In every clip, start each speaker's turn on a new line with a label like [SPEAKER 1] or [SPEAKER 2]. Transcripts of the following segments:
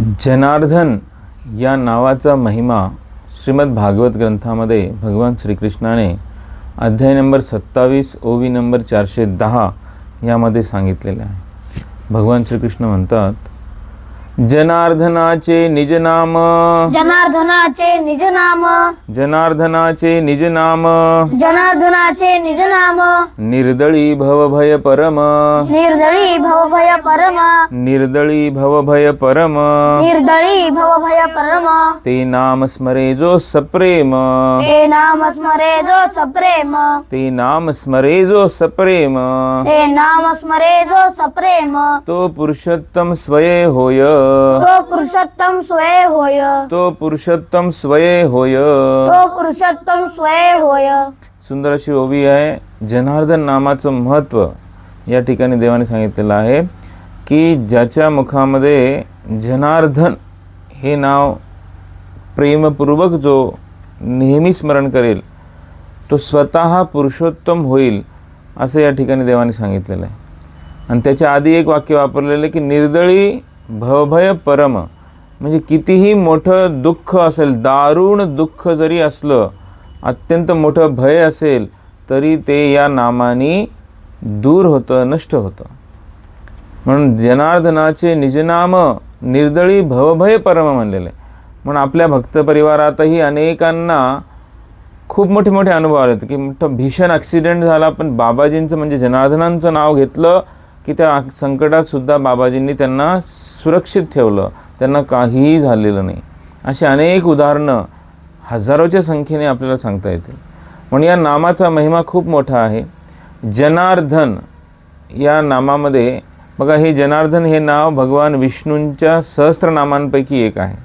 [SPEAKER 1] जनार्दन या नावाचा महिमा श्रीमद भागवत ग्रंथामध्ये भगवान श्रीकृष्णाने अध्याय नंबर सत्तावीस ओवी नंबर चारशे दहा यामध्ये सांगितलेले आहे. भगवान श्रीकृष्ण म्हणतात जनार्दनाचे निज नाम।
[SPEAKER 2] जनार्दनाचे निज नाम।
[SPEAKER 1] जनार्दनाचे निज नाम।
[SPEAKER 2] जनार्दनाचे निज नाम।
[SPEAKER 1] निर्दळी भवभय परम।
[SPEAKER 2] निर्दळी भवभय परम।
[SPEAKER 1] निर्दळी भवभय परम।
[SPEAKER 2] निर्दळी भवभय परम।
[SPEAKER 1] ते नाम स्मरे जो सप्रेम।
[SPEAKER 2] ते नाम स्मरे जो सप्रेम।
[SPEAKER 1] ते नाम स्मरे जो सप्रेम।
[SPEAKER 2] ते नाम स्मरे जो सप्रेम।
[SPEAKER 1] तो पुरुषोत्तम स्वये होय।
[SPEAKER 2] तो पुरुषोत्तम स्वय होय.
[SPEAKER 1] तो पुरुषोत्तम स्वये होय.
[SPEAKER 2] तो पुरुषोत्तम स्वय होय.
[SPEAKER 1] सुंदर अशी ओवी आहे. जनार्दन नामाचं महत्त्व या ठिकाणी देवाने सांगितलेलं आहे की ज्याच्या मुखामध्ये जनार्दन हे नाव प्रेमपूर्वक जो नेहमी स्मरण करेल तो स्वतः पुरुषोत्तम होईल असं या ठिकाणी देवाने सांगितलेलं आहे. आणि त्याच्या आधी एक वाक्य वापरलेलं आहे की निर्दळी भवभय परम. म्हणजे कितीही मोठं दुःख असेल दारुण दुःख जरी असलं अत्यंत मोठं भय असेल तरी ते या नामाने दूर होतं नष्ट होतं. म्हणून जनार्दनाचे निजनाम निर्दळी भवभय परम म्हणलेले. म्हणून आपल्या भक्त परिवारातही अनेकांना खूप मोठे मोठे अनुभव आले होते की मोठं भीषण ॲक्सिडेंट झाला पण बाबाजींचं म्हणजे जनार्दनांचं नाव घेतलं की त्या संकटात सुद्धा बाबाजींनी त्यांना सुरक्षित ठेवलं. त्यांना काहीही झालेलं नाही. अशी अनेक उदाहरणं हजारोच्या संख्येने आपल्याला सांगता येतील. म्हणून या नामाचा महिमा खूप मोठा आहे. जनार्दन या नामामध्ये बघा हे जनार्दन हे नाव भगवान विष्णूंच्या सहस्त्रनामांपैकी एक आहे.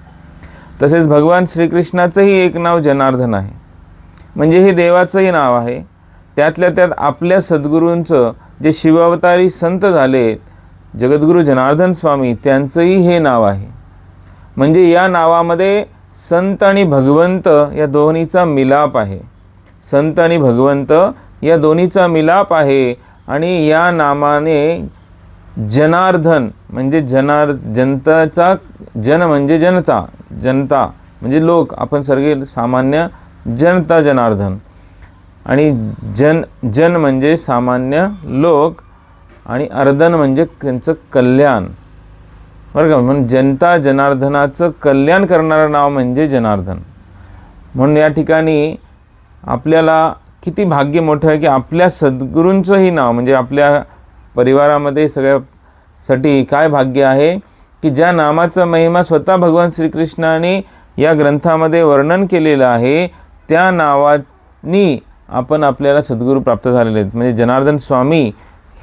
[SPEAKER 1] तसेच भगवान श्रीकृष्णाचंही एक नाव जनार्दन आहे. म्हणजे हे देवाचंही नाव आहे. त्यातल्या त्यात आपल्या सद्गुरूंचं जे शिवावतारी संत झाले जगद्गुरू जनार्दन स्वामी त्यांचंही हे नाव आहे. म्हणजे या नावामध्ये संत आणि भगवंत या दोन्हीचा मिलाप आहे. संत आणि भगवंत या दोन्हीचा मिलाप आहे आणि या नामाने जनार्दन म्हणजे जनार जनताचा जन म्हणजे जनता जनता म्हणजे लोक आपण सगळे सामान्य जनता जनार्दन. आणि जन जन म्हणजे सामान्य लोक आणि अर्धन म्हणजे त्यांचं कल्याण. बरं का? म्हणून जनता जनार्दनाचं कल्याण करणारं नाव म्हणजे जनार्दन. म्हणून या ठिकाणी आपल्याला किती भाग्य मोठं आहे की आपल्या सद्गुरूंचंही नाव म्हणजे आपल्या परिवारामध्ये सगळ्यासाठी काय भाग्य आहे की ज्या नामाचा महिमा स्वतः भगवान श्रीकृष्णाने या ग्रंथामध्ये वर्णन केलेलं आहे त्या नावानी आपण आपल्याला सद्गुरू प्राप्त झालेले आहेत. म्हणजे जनार्दन स्वामी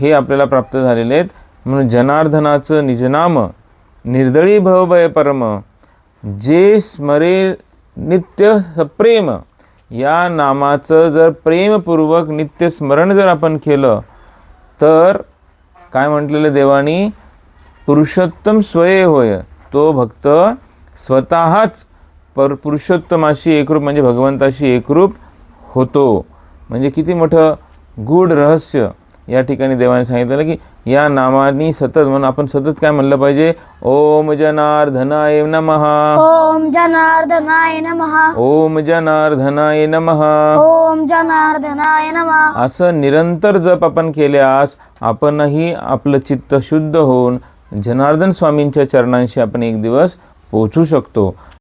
[SPEAKER 1] हे आपल्याला प्राप्त झालेले आहेत. म्हणून जनार्दनाचं निजनाम निर्दळी भवभय परम जे स्मरे नित्य सप्रेम या नामाचं जर प्रेमपूर्वक नित्य स्मरण जर आपण केलं तर काय म्हटलेलं देवानी? पुरुषोत्तम स्वये होय. तो भक्त स्वतःच पर पुरुषोत्तमाशी एकरूप म्हणजे भगवंताशी एकरूप होतो. म्हणजे किती मोठं गूढ रहस्य या ठिकाणी देवाने सांगितलेलं की या नामानी सतत म्हणून आपण सतत काय म्हणलं पाहिजे? ओम जनार्दनाय नमः.
[SPEAKER 2] ओम जनार्दनाय नमः.
[SPEAKER 1] ओम जनार्दनाय नमः.
[SPEAKER 2] ओम जनार्दनाय नमः.
[SPEAKER 1] असं निरंतर जप आपण केल्यास आपणही आपलं चित्त शुद्ध होऊन जनार्दन स्वामींच्या चरणांशी आपण एक दिवस पोचू शकतो.